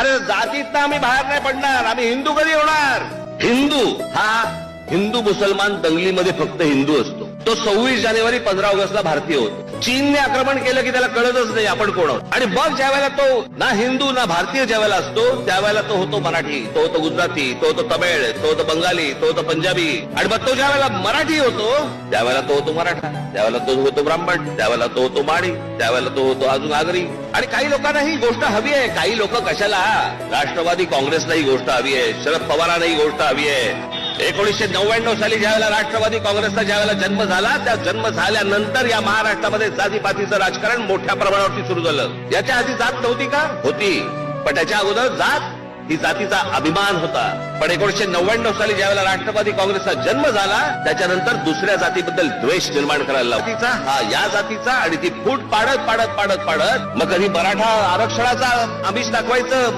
अरे जातीत आम्ही बाहेर नाही पडणार आम्ही हिंदू कधी होणार? हिंदू? हा हिंदू मुसलमान दंगलीमध्ये फक्त हिंदू असतो. तो सव्वीस जानेवारी पंधरा ऑगस्टला भारतीय होतो. चीनने आक्रमण केलं की त्याला कळतच नाही आपण कोण आहोत. आणि मग ज्या वेळेला तो ना हिंदू ना भारतीय ज्या वेळेला असतो त्यावेळेला तो होतो मराठी तो होतो गुजराती तो होतो तमिळ तो होतो बंगाली तो होतो पंजाबी. आणि मग तो ज्या वेळेला मराठी होतो त्यावेळेला तो होतो मराठा त्यावेळेला तो होतो ब्राह्मण त्यावेळेला तो होतो माडी त्यावेळेला तो होतो अजून आगरी. आणि काही लोकांना ही गोष्ट हवी आहे. काही लोक कशाला? राष्ट्रवादी काँग्रेसला ही गोष्ट हवी आहे. शरद पवारांना ही गोष्ट हवी आहे. एकोणीसशे नव्याण्णव साली ज्यावेळेला राष्ट्रवादी काँग्रेसचा ज्यावेळेला जन्म झाला त्या जन्म झाल्यानंतर या महाराष्ट्रामध्ये जातीपातीचं राजकारण मोठ्या प्रमाणावरती सुरू झालं. याच्या आधी जात नव्हती का? होती. पण त्याच्या अगोदर जात ही जातीचा अभिमान होता. पण एकोणीशे नव्याण्णव साली ज्यावेळेला राष्ट्रवादी काँग्रेसचा जन्म झाला त्याच्यानंतर दुसऱ्या जातीबद्दल द्वेष निर्माण करायला लागला. हा या जातीचा आणि ती फूट पाडत पाडत पाडत पाडत मग कधी मराठा आरक्षणाचा आमिष दाखवायचं?